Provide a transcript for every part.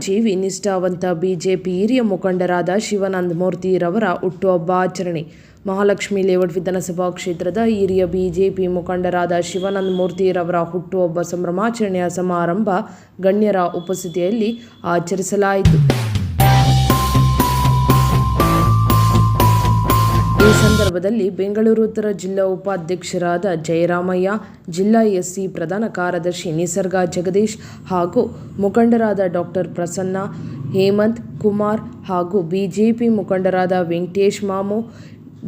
ಶ್ರಮಜೀವಿ ನಿಷ್ಠಾವಂತ ಬಿಜೆಪಿ ಹಿರಿಯ ಮುಖಂಡರಾದ ಶಿವಾನಂದ ಮೂರ್ತಿರವರ ಹುಟ್ಟುಹಬ್ಬ ಆಚರಣೆ. ಮಹಾಲಕ್ಷ್ಮಿ ಲೇಔಟ್ ವಿಧಾನಸಭಾ ಕ್ಷೇತ್ರದ ಹಿರಿಯ ಬಿಜೆಪಿ ಮುಖಂಡರಾದ ಶಿವಾನಂದ ಮೂರ್ತಿರವರ ಹುಟ್ಟುಹಬ್ಬ ಸಂಭ್ರಮಾಚರಣೆಯ ಸಮಾರಂಭ ಗಣ್ಯರ ಉಪಸ್ಥಿತಿಯಲ್ಲಿ ಆಚರಿಸಲಾಯಿತು. ಈ ಸಂದರ್ಭದಲ್ಲಿ ಬೆಂಗಳೂರು ಉತ್ತರ ಜಿಲ್ಲಾ ಉಪಾಧ್ಯಕ್ಷರಾದ ಜಯರಾಮಯ್ಯ, ಜಿಲ್ಲಾ ಎಸ್ಸಿ ಪ್ರಧಾನ ಕಾರ್ಯದರ್ಶಿ ನಿಸರ್ಗ ಜಗದೀಶ್ ಹಾಗೂ ಮುಖಂಡರಾದ ಡಾಕ್ಟರ್ ಪ್ರಸನ್ನ ಹೇಮಂತ್ ಕುಮಾರ್ ಹಾಗೂ ಬಿಜೆಪಿ ಮುಖಂಡರಾದ ವೆಂಕಟೇಶ್ ಮಾಮು,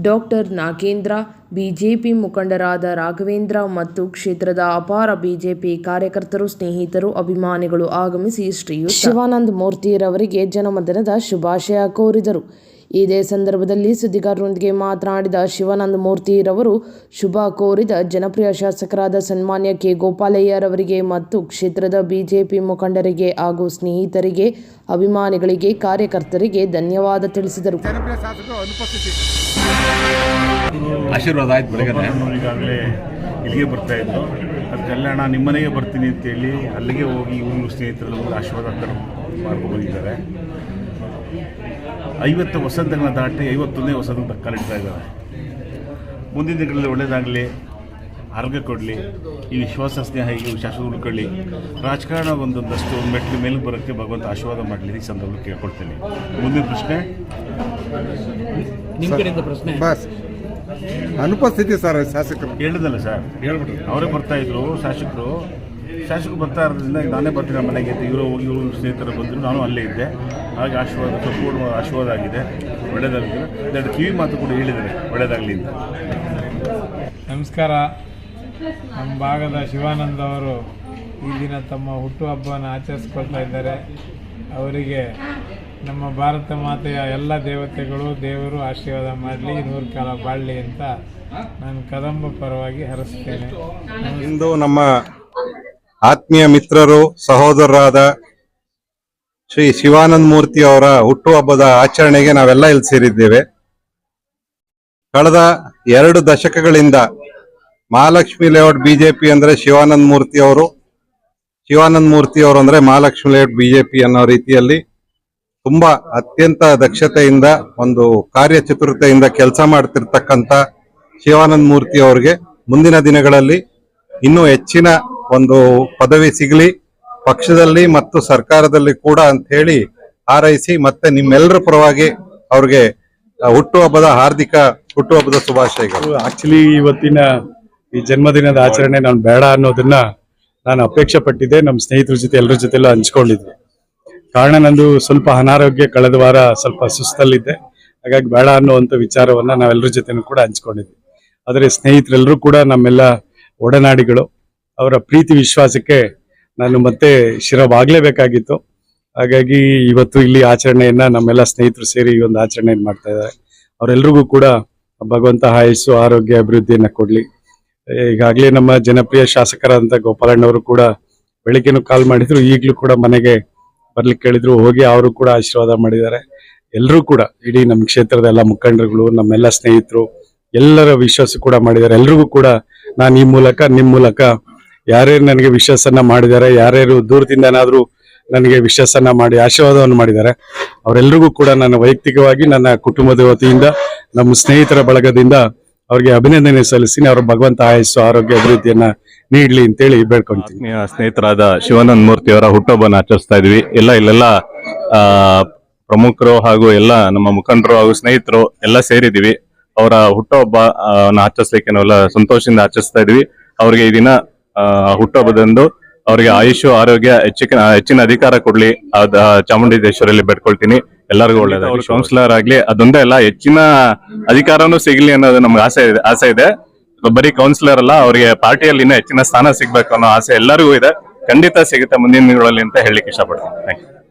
ಡಾಕ್ಟರ್ ನಾಗೇಂದ್ರ, ಬಿಜೆಪಿ ಮುಖಂಡರಾದ ರಾಘವೇಂದ್ರ ಮತ್ತು ಕ್ಷೇತ್ರದ ಅಪಾರ ಬಿಜೆಪಿ ಕಾರ್ಯಕರ್ತರು, ಸ್ನೇಹಿತರು, ಅಭಿಮಾನಿಗಳು ಆಗಮಿಸಿ ಶ್ರೀ ಶಿವಾನಂದ ಮೂರ್ತಿಯರವರಿಗೆ ಜನ್ಮದಿನದ ಶುಭಾಶಯ ಕೋರಿದರು. ಇದೇ ಸಂದರ್ಭದಲ್ಲಿ ಸುದ್ದಿಗಾರರೊಂದಿಗೆ ಮಾತನಾಡಿದ ಶಿವಾನಂದ ಮೂರ್ತಿರವರು ಶುಭ ಕೋರಿದ ಜನಪ್ರಿಯ ಶಾಸಕರಾದ ಸನ್ಮಾನ್ಯ ಕೆ ಗೋಪಾಲಯ್ಯರವರಿಗೆ ಮತ್ತು ಕ್ಷೇತ್ರದ ಬಿಜೆಪಿ ಮುಖಂಡರಿಗೆ ಹಾಗೂ ಸ್ನೇಹಿತರಿಗೆ ಅಭಿಮಾನಿಗಳಿಗೆ ಕಾರ್ಯಕರ್ತರಿಗೆ ಧನ್ಯವಾದ ತಿಳಿಸಿದರು. ಜನಪ್ರಿಯ ಶಾಸಕರು ಅನುಪಸ್ಥಿತಿ. ಆಶೀರ್ವಾದ ಆಯ್ತು ಈಗಾಗಲೇ ಇಲ್ಲಿಗೆ ಬರ್ತಾ ಇದ್ರು. ಅದು ಕಲ್ಯಾಣ ನಿಮ್ಮನೆಗೆ ಬರ್ತೀನಿ ಅಂತೇಳಿ ಅಲ್ಲಿಗೆ ಹೋಗಿ ಇವರು ಸ್ನೇಹಿತರೆಲ್ಲ ಒಂದು ಆಶೀರ್ವಾದ ಮಾಡ್ಕೊಂಡು ಹೋಗಿದ್ದಾರೆ ಐವತ್ತು ವಸಂತಗಳನ್ನ ದಾಟಿ ಐವತ್ತೊಂದೇ ವಸಂತ ಕಾಲಿಡ್ತಾ ಇದ್ದಾರೆ ಮುಂದಿನ ದಿನಗಳಲ್ಲಿ ಒಳ್ಳೆಯದಾಗಲಿ ಆರೋಗ್ಯ ಕೊಡಲಿ ಈ ವಿಶ್ವಾಸ ಸ್ನೇಹ ಈ ಶಾಸಕರು ಉಳ್ಕೊಳ್ಳಿ. ರಾಜಕಾರಣ ಒಂದೊಂದಷ್ಟು ಮೆಟ್ಲು ಮೇಲೆ ಬರೋಕ್ಕೆ ಭಗವಂತ ಆಶೀರ್ವಾದ ಮಾಡಲಿ ಈ ಸಂದರ್ಭ ಕೇಳ್ಕೊಳ್ತೇನೆ. ಮುಂದಿನ ಪ್ರಶ್ನೆ? ನಿಮ್ಮ ಕಡೆಯಿಂದ ಪ್ರಶ್ನೆ? ಬಸ್ ಅನುಪಸ್ಥಿತಿ ಸರ್ ಶಾಸಕರು. ಹೇಳಿದಲ್ಲ ಸರ್ ಹೇಳ್ಬಿಟ್ರು. ಅವರೇ ಬರ್ತಾ ಇದ್ರು ಶಾಸಕರು. ಶಾಸಕರು ಬರ್ತಾ ಇರೋದ್ರಿಂದ ನಾನೇ ಬರ್ತೀನಿ ನಮ್ಮ ಮನೆಗೆ ಇವರು ಹೋಗಿ ಇವರು ಸ್ನೇಹಿತರು ಬಂದರು. ನಾನು ಅಲ್ಲೇ ಇದ್ದೆ. ಹಾಗೆ ಆಶೀರ್ವಾದ ಸಂಪೂರ್ಣ ಆಶೀರ್ವಾದ ಆಗಿದೆ. ಒಳ್ಳೆಯದಾಗಿದೆ ಎರಡು ಕಿವಿ ಮಾತು ಕೂಡ ಹೇಳಿದ್ದಾರೆ. ಒಳ್ಳೆಯದಾಗಲಿ ಅಂತ. ನಮಸ್ಕಾರ. ನಮ್ಮ ಭಾಗದ ಶಿವಾನಂದ ಅವರು ಈ ದಿನ ತಮ್ಮ ಹುಟ್ಟುಹಬ್ಬವನ್ನು ಆಚರಿಸ್ಕೊಳ್ತಾ ಇದ್ದಾರೆ. ಅವರಿಗೆ ನಮ್ಮ ಭಾರತ ಮಾತೆಯ ಎಲ್ಲ ದೇವತೆಗಳು ದೇವರು ಆಶೀರ್ವಾದ ಮಾಡಲಿ ನೂರು ಕಾಲ ಬಾಳಲಿ ಅಂತ ನಾನು ಕದಂಬ ಪರವಾಗಿ ಹರಿಸ್ತೇನೆ ಇಂದು ನಮ್ಮ ಆತ್ಮೀಯ ಮಿತ್ರರು, ಸಹೋದರರಾದ ಶ್ರೀ ಶಿವಾನಂದ ಮೂರ್ತಿ ಅವರ ಹುಟ್ಟುಹಬ್ಬದ ಆಚರಣೆಗೆ ನಾವೆಲ್ಲ ಇಲ್ಲಿ ಸೇರಿದ್ದೇವೆ. ಕಳೆದ ಎರಡು ದಶಕಗಳಿಂದ ಮಹಾಲಕ್ಷ್ಮಿ ಲೇಔಟ್ ಬಿಜೆಪಿ ಅಂದ್ರೆ ಶಿವಾನಂದ ಮೂರ್ತಿ ಅವರು. ಶಿವಾನಂದ ಮೂರ್ತಿ ಅವರು ಅಂದ್ರೆ ಮಹಾಲಕ್ಷ್ಮಿ ಲೇಔಟ್ ಬಿಜೆಪಿ ಅನ್ನೋ ರೀತಿಯಲ್ಲಿ ತುಂಬಾ ಅತ್ಯಂತ ದಕ್ಷತೆಯಿಂದ, ಒಂದು ಕಾರ್ಯಚತುರತೆಯಿಂದ ಕೆಲಸ ಮಾಡ್ತಿರ್ತಕ್ಕಂಥ ಶಿವಾನಂದ ಮೂರ್ತಿ ಅವರಿಗೆ ಮುಂದಿನ ದಿನಗಳಲ್ಲಿ ಇನ್ನೂ ಹೆಚ್ಚಿನ ಒಂದು ಪದವಿ ಸಿಗಲಿ ಪಕ್ಷದಲ್ಲಿ ಮತ್ತು ಸರ್ಕಾರದಲ್ಲಿ ಕೂಡ ಅಂತ ಹೇಳಿ ಹಾರೈಸಿ ಮತ್ತೆ ನಿಮ್ಮೆಲ್ಲರ ಪರವಾಗಿ ಅವ್ರಿಗೆ ಹುಟ್ಟುಹಬ್ಬದ ಹಾರ್ದಿಕ ಹುಟ್ಟುಹಬ್ಬದ ಶುಭಾಶಯಗಳು. ಆಕ್ಚುಲಿ ಇವತ್ತಿನ ಈ ಜನ್ಮದಿನದ ಆಚರಣೆ ನಾನು ಬೇಡ ಅನ್ನೋದನ್ನ ನಾನು ಅಪೇಕ್ಷೆ ಪಟ್ಟಿದ್ದೆ. ನಮ್ಮ ಸ್ನೇಹಿತರ ಜೊತೆ, ಎಲ್ಲರ ಜೊತೆಲ್ಲ ಹಂಚ್ಕೊಂಡಿದ್ವಿ ಕಾರಣ ನಂದು ಸ್ವಲ್ಪ ಅನಾರೋಗ್ಯ ಕಳೆದ ವಾರ ಸ್ವಲ್ಪ ಸುಸ್ತಲ್ಲಿದ್ದೆ ಹಾಗಾಗಿ ಬೇಡ ಅನ್ನುವಂಥ ವಿಚಾರವನ್ನ ನಾವೆಲ್ಲರ ಜೊತೆನೂ ಕೂಡ ಹಂಚ್ಕೊಂಡಿದ್ವಿ. ಆದರೆ ಸ್ನೇಹಿತರೆಲ್ಲರೂ ಕೂಡ ನಮ್ಮೆಲ್ಲ ಒಡನಾಡಿಗಳು. ಅವರ ಪ್ರೀತಿ ವಿಶ್ವಾಸಕ್ಕೆ ನಾನು ಮತ್ತೆ ಶಿರವಾಗಲೇಬೇಕಾಗಿತ್ತು. ಹಾಗಾಗಿ ಇವತ್ತು ಇಲ್ಲಿ ಆಚರಣೆಯನ್ನ ನಮ್ಮೆಲ್ಲ ಸ್ನೇಹಿತರು ಸೇರಿ ಈ ಒಂದು ಆಚರಣೆಯನ್ನು ಮಾಡ್ತಾ ಇದ್ದಾರೆ. ಅವರೆಲ್ಲರಿಗೂ ಕೂಡ ಭಗವಂತ ಆಯಸ್ಸು, ಆರೋಗ್ಯ, ಅಭಿವೃದ್ಧಿಯನ್ನ ಕೊಡ್ಲಿ. ಈಗಾಗಲೇ ನಮ್ಮ ಜನಪ್ರಿಯ ಶಾಸಕರಾದಂಥ ಗೋಪಾಲಣ್ಣವರು ಕೂಡ ಬೆಳಿಗ್ಗೆನೂ ಕಾಲ್ ಮಾಡಿದ್ರು. ಈಗಲೂ ಕೂಡ ಮನೆಗೆ ಬರ್ಲಿಕ್ಕೆ ಕೇಳಿದ್ರು. ಹೋಗಿ ಅವರು ಕೂಡ ಆಶೀರ್ವಾದ ಮಾಡಿದ್ದಾರೆ. ಎಲ್ಲರೂ ಕೂಡ, ಇಡೀ ನಮ್ಮ ಕ್ಷೇತ್ರದ ಎಲ್ಲ ಮುಖಂಡರುಗಳು, ನಮ್ಮೆಲ್ಲ ಸ್ನೇಹಿತರು, ಎಲ್ಲರ ವಿಶ್ವಾಸ ಕೂಡ ಮಾಡಿದ್ದಾರೆ. ಎಲ್ರಿಗೂ ಕೂಡ ನಾನು ಈ ಮೂಲಕ, ನಿಮ್ಮ ಮೂಲಕ ಯಾರ್ಯಾರು ನನಗೆ ವಿಶ್ವಾಸನ ಮಾಡಿದ್ದಾರೆ, ಯಾರ್ಯಾರು ದೂರದಿಂದ ಏನಾದ್ರು ನನಗೆ ವಿಶ್ವಾಸನ ಮಾಡಿ ಆಶೀರ್ವಾದವನ್ನು ಮಾಡಿದ್ದಾರೆ ಅವರೆಲ್ಲರಿಗೂ ಕೂಡ ನನ್ನ ವೈಯಕ್ತಿಕವಾಗಿ ನನ್ನ ಕುಟುಂಬದ ವತಿಯಿಂದ, ನಮ್ಮ ಸ್ನೇಹಿತರ ಬಳಗದಿಂದ ಅವರಿಗೆ ಅಭಿನಂದನೆ ಸಲ್ಲಿಸಿ ಅವರ ಭಗವಂತ ಆಯಸ್ಸು, ಆರೋಗ್ಯ, ಅಭಿವೃದ್ಧಿಯನ್ನ ನೀಡಲಿ ಅಂತೇಳಿ ಬೇಡ್ಕೊಂತೀನಿ ಸ್ನೇಹಿತರಾದ ಶಿವಾನಂದ ಮೂರ್ತಿ ಅವರ ಹುಟ್ಟುಹಬ್ಬನ ಆಚರಿಸ್ತಾ ಇದ್ವಿ. ಎಲ್ಲ ಇಲ್ಲೆಲ್ಲ ಪ್ರಮುಖರು ಹಾಗೂ ಎಲ್ಲ ನಮ್ಮ ಮುಖಂಡರು ಹಾಗೂ ಸ್ನೇಹಿತರು ಎಲ್ಲ ಸೇರಿದೀವಿ ಅವರ ಹುಟ್ಟುಹಬ್ಬ ಆಚರಿಸ್ಲಿಕ್ಕೆ ನಾವೆಲ್ಲ ಸಂತೋಷದಿಂದ ಆಚರಿಸ್ತಾ ಇದ್ವಿ. ಅವ್ರಿಗೆ ಈ ದಿನ ಹುಟ್ಟುಹಬ್ಬದಂದು ಅವರಿಗೆ ಆಯುಷು ಆರೋಗ್ಯ ಹೆಚ್ಚಿನ ಹೆಚ್ಚಿನ ಅಧಿಕಾರ ಕೊಡ್ಲಿ. ಅದ ಚಾಮುಂಡೇಶ್ವರಲ್ಲಿ ಬೆಟ್ಕೊಳ್ತೀನಿ ಎಲ್ಲರಿಗೂ ಒಳ್ಳೇದಾಗಲಿ. ಕೌನ್ಸಿಲರ್ ಆಗ್ಲಿ ಅದೊಂದೇ ಅಲ್ಲ ಹೆಚ್ಚಿನ ಅಧಿಕಾರನೂ ಸಿಗ್ಲಿ ಅನ್ನೋದು ನಮ್ಗೆ ಆಸೆ ಇದೆ ಆಸೆ ಇದೆ. ಬರೀ ಕೌನ್ಸಿಲರ್ ಅಲ್ಲ ಅವರಿಗೆ ಪಾರ್ಟಿಯಲ್ಲಿ ಇನ್ನೂ ಹೆಚ್ಚಿನ ಸ್ಥಾನ ಸಿಗ್ಬೇಕು ಅನ್ನೋ ಆಸೆ ಎಲ್ಲರಿಗೂ ಇದೆ. ಖಂಡಿತ ಸಿಗುತ್ತೆ ಮುಂದಿನ ದಿನಗಳಲ್ಲಿ ಅಂತ ಹೇಳಲಿಕ್ಕೆ ಇಷ್ಟಪಡ್ತೀನಿ. Thank you